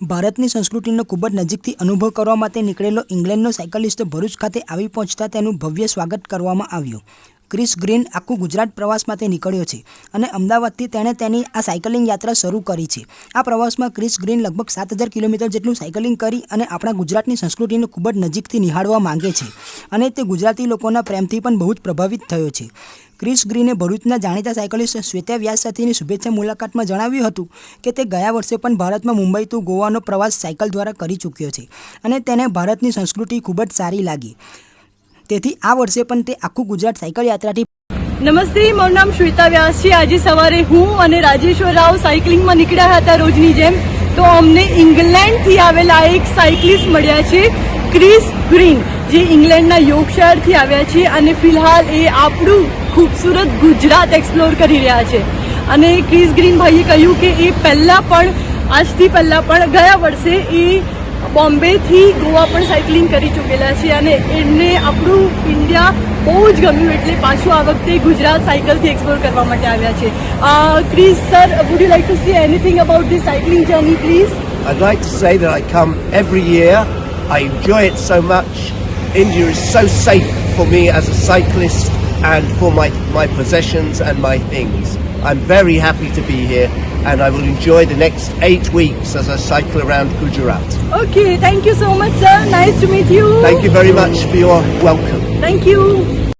ભારતની સંસ્કૃતિનો ખૂબ જ નજીકથી અનુભવ કરવા માટે નીકળેલો ઇંગ્લેન્ડનો સાયકલિસ્ટ ભરૂચ ખાતે આવી પહોંચતા તેનું ભવ્ય સ્વાગત કરવામાં આવ્યું. ક્રિસ ગ્રીન આખું ગુજરાત પ્રવાસમાં તે નીકળ્યો છે અને અમદાવાદથી તેણે તેની આ સાયકલિંગ યાત્રા શરૂ કરી છે. આ પ્રવાસમાં ક્રિસ ગ્રીન લગભગ સાત હજાર કિલોમીટર જેટલું સાયકલિંગ કરી અને આપણા ગુજરાતની સંસ્કૃતિને ખૂબ જ નજીકથી નિહાળવા માંગે છે અને તે ગુજરાતી લોકોના પ્રેમથી પણ બહુ જ પ્રભાવિત થયો છે. ક્રિસ ગ્રીને ભરૂચના જાણીતા સાયકલિસ્ટ શ્વેતા વ્યાસ સાથેની શુભેચ્છા મુલાકાતમાં જણાવ્યું હતું કે તે ગયા વર્ષે પણ ભારતમાં મુંબઈ ટુ ગોવાનો પ્રવાસ સાયકલ દ્વારા કરી ચૂક્યો છે અને તેને ભારતની સંસ્કૃતિ ખૂબ જ સારી લાગી. તેથી આ વર્ષે પણ તે આખું ગુજરાત સાયકલ યાત્રાથી નમસ્તે, મારું નામ શ્વેતા વ્યાસ છે. આજે સવારે હું અને રાજેશ્વર રાવ સાયકલિંગમાં નીકળ્યા હતા રોજની જેમ. તો અમને ઇંગ્લેન્ડથી આવેલા એક સાયકલિસ્ટ મળ્યા છે, ક્રિસ ગ્રીન, જે ઇંગ્લેન્ડના યોગશહેરથી આવ્યા છે અને ફિલહાલ એ આપણું ખૂબસૂરત ગુજરાત એક્સપ્લોર કરી રહ્યા છે. અને ક્રિસ ગ્રીન ભાઈએ કહ્યું કે એ પહેલાં પણ, આજથી પહેલાં પણ ગયા વર્ષે એ બોમ્બેથી ગોવા પણ સાયકલિંગ કરી ચૂકેલા છે અને એમને આપણું ઇન્ડિયા બહુ જ ગમ્યું એટલે પાછું આ વખતે ગુજરાત સાયકલથી એક્સપ્લોર કરવા માટે આવ્યા છે Chris sir would you like to see anything about this cycling journey please I'd like to say that I come every year. I enjoy it so much. India is so safe for me as a cyclist and for my, my possessions and my things. I'm very happy to be here and I will enjoy the next eight weeks as I cycle around Gujarat. Okay, thank you so much, sir. Nice to meet you. Thank you very much for your welcome. Thank you.